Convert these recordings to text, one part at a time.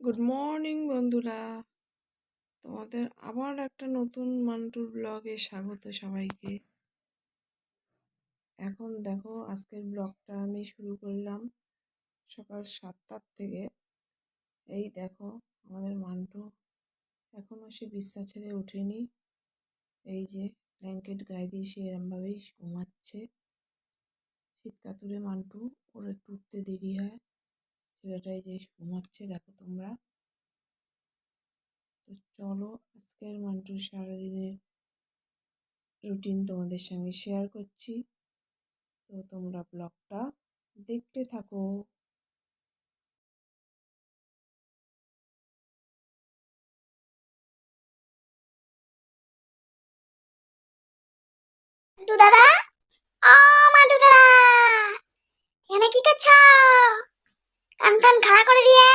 Good morning বন্ধুরা। তোমাদের আবার একটা নতুন মান্টুর ব্লগে স্বাগত সবাইকে। এখন দেখো, আজকের ব্লগটা আমি শুরু করলাম সকাল সাতটার থেকে। এই দেখো, আমাদের মান্টু এখনও সে বিশ্বাস ছেড়ে ওঠেনি। এই যে ব্ল্যাঙ্কেট গায়ে দিয়ে সে এরমভাবেই ঘুমাচ্ছে। শীত কাতুরে মান্টু, ওর উঠতে দেরি হয়। ছেলেটাই যে ঘুমাচ্ছে, দেখো তোমরা। তো চলো, আজকের মান্টুর সারাদিনের রুটিন তোমাদের সঙ্গে শেয়ার করছি। তো তোমরা ব্লগটা দেখতে থাকো। দাদা ও মান্টু দাদা এখানে কি করছ কান কান খাড়া করে দিয়ে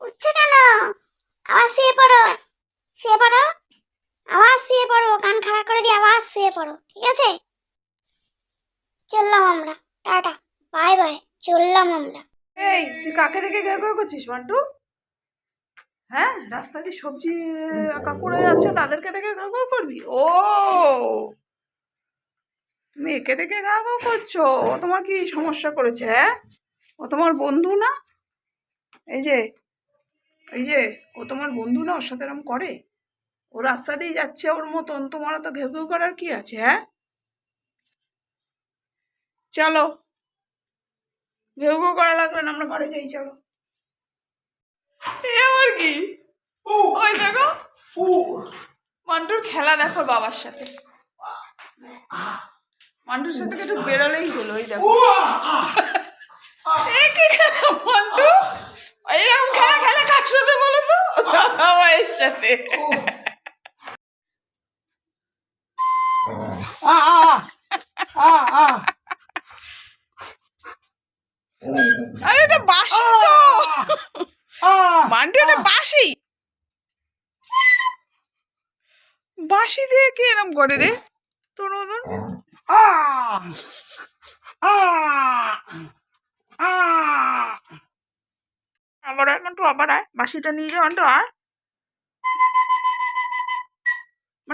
উঠছে কেন আবার শুয়ে পড়ো শুয়ে পড়ো, আবার শুয়ে পড়ো, কান খাড়া করে দিয়ে আবার শুয়ে পড়ো, ঠিক আছে? চললাম আমরা, টাটা বাই বাই চললাম আমরা। এই, তুই কাকে দেখে গের করে করছিস, মান্টু? হ্যাঁ রাস্তা দিয়ে সবজি কাকুরা যাচ্ছে, তাদেরকে দেখে গা গা করবি? ও! তুমি একে দেখে গা গা করছ? ও তোমার কি সমস্যা করেছে হ্যাঁ? ও তোমার বন্ধু না? এই যে এই যে ও তোমার বন্ধু না ওর সাথে এরম করে? ও রাস্তা দিয়ে যাচ্ছে ওর মতন তোমার তো ঘেউ ঘেউ করার কি আছে হ্যাঁ? চলো। ঘেউ ঘেউ করা লাগবে না আমরা ঘরে যাই চলো। এ আবার কি? ওই দেখো। মান্টুর খেলা দেখো বাবার সাথে। মান্টুর সাথে একটু বেরোলেই হলো ওই দেখো এ কি খেলা মান্টু এইরকম খেলা খেলা কার সাথে বলো তো দাদাভাইয়ের সাথে। আরে এটা বাসি তো। মান্টু এটা বাসি বাসি দিয়ে কে এরম করে রে? তোর মতন? আবার আয় মান্টু আবার আয়। বাসিটা নিয়ে যা মান্টু আয়।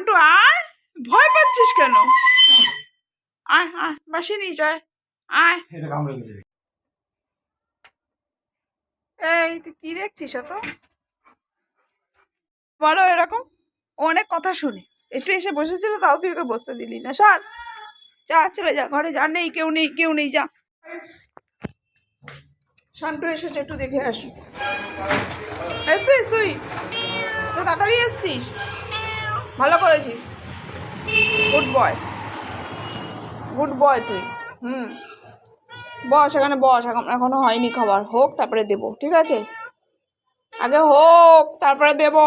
মান্টু আয় ভয় পাচ্ছিস কেন? আয় আয় বাসি নিয়ে যায় আয়। এই তুই কি দেখছিস অত বলো এরকম অনেক কথা শুনে। একটু এসে বসেছিল তাও তুই ওকে বসতে দিলি না। সার। যা চলে যা ঘরে যা নেই কেউ নেই কেউ নেই যা। শান্টু এসেছে একটু দেখে আসি। এসছিস তুই তো তাড়াতাড়ি এসতিস ভালো করেছিস। গুড বয় গুড বয় তুই। হুম। বস, এখানে বস। এখন এখনও হয়নি খাবার। হোক, তারপরে দেবো, ঠিক আছে? আগে হোক, তারপরে দেবো।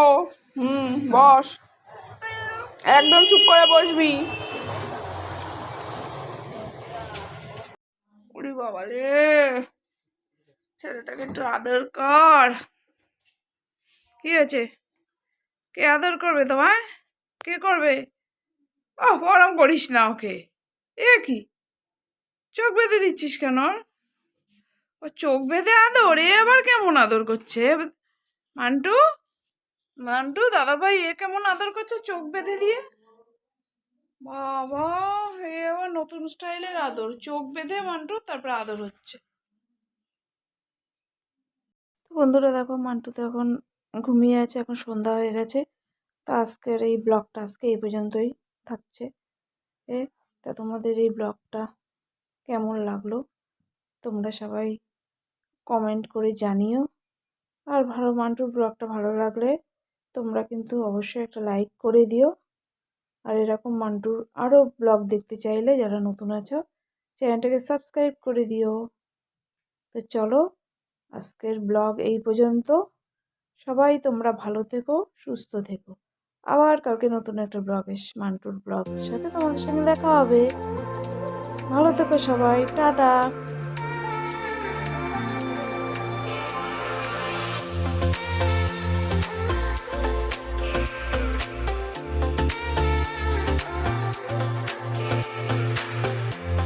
হুম, বস। একদম চুপ করে বসবি। বাবা রে। ছেলেটাকে একটু আদর কর। কি হয়েছে? কে আদর করবে তোমায়? কে করবে? ও গরম করিস না ওকে। এ কি? চোখ বেঁধে দিচ্ছিস কেন? ও চোখ বেঁধে আদর? এ আবার কেমন আদর করছে? মান্টু? মান্টু, দাদাভাই, এ কেমন আদর করছে চোখ বেঁধে দিয়ে? বাবা, এ আবার নতুন স্টাইলের আদর। চোখ বেঁধে মান্টু, তারপরে আদর হচ্ছে। বন্ধুরা দেখো, মান্টু তো এখন ঘুমিয়ে আছে, এখন সন্ধ্যা হয়ে গেছে। তো আজকের এই ব্লগটা আজকে এই পর্যন্তই থাকছে। এ, তা তোমাদের এই ব্লগটা কেমন লাগল? তোমরা সবাই কমেন্ট করে জানিও। আর ভালো মান্টুর ব্লগটা ভালো লাগলে তোমরা কিন্তু অবশ্যই একটা লাইক করে দিও। আর এরকম মান্টুর আরও ব্লগ দেখতে চাইলে যারা নতুন আছো, চ্যানেলটাকে সাবস্ক্রাইব করে দিও। তো চলো, আজকের ব্লগ এই পর্যন্ত। সবাই তোমরা ভালো থেকো, সুস্থ থেকো। আবার কালকে নতুন একটা ব্লগে মান্টুর ব্লগের সাথে তোমাদের সঙ্গে দেখা হবে। ভালো থেকো সবাই, টাটা।